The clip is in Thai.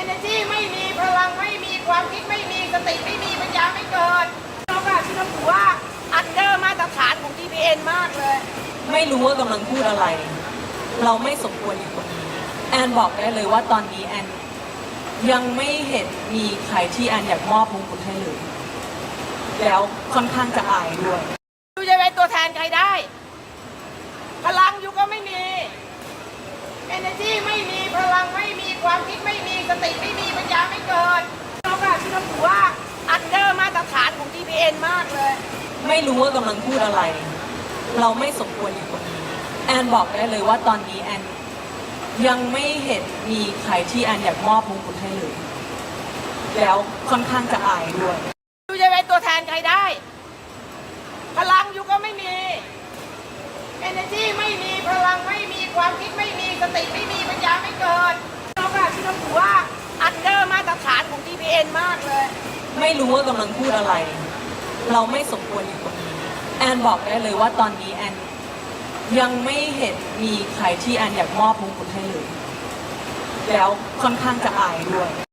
energy ไม่มีพลังไม่มีความคิดไม่มีสติไม่มีปัญญาไม่เกิดเราค่ะที่เราถือว่าอันเดอร์มาตรฐานของ TPN มากเลย ไม่รู้ว่ากำลังพูดอะไร เราไม่สมควรอยู่ตรงนี้แอนบอกได้เลยว่าตอนนี้แอนยังไม่เห็นมีใครที่แอนอยากมอบมงกุฎให้เลย แล้วค่อนข้างจะอายด้วยยูจะเป็นตัวแทนใครได้ พลังยูก็ไม่มี energy ไม่มีพลังไม่มีความคิดไม่มี สติไม่มีปัญญาไม่เกิดเราค่ะที่เราถือว่าอันเดอร์มาตรฐานของ TPN มากเลย ไม่รู้ว่ากำลังพูดอะไร เราไม่สมควรอยู่ตรงนี้แอนบอกได้เลยว่าตอนนี้แอนยังไม่เห็นมีใครที่แอนอยากมอบมงกุฎให้เลย แล้วค่อนข้างจะอายด้วยยูจะเป็นตัวแทนใครได้ พลังยูก็ไม่มี energy ไม่มีพลังไม่มีความคิดไม่มีสติไม่มีปัญญาไม่เกิดเราค่ะที่เราถือว่าอันเดอร์มาตรฐานของ TPN มากเลย ไม่รู้ว่ากำลังพูดอะไร เราไม่สมควรอยู่ตรงนี้ แอนบอกได้เลยว่าตอนนี้แอนยังไม่เห็นมีใครที่แอนอยากมอบมงกุฎให้เลย แล้วค่อนข้างจะอายด้วย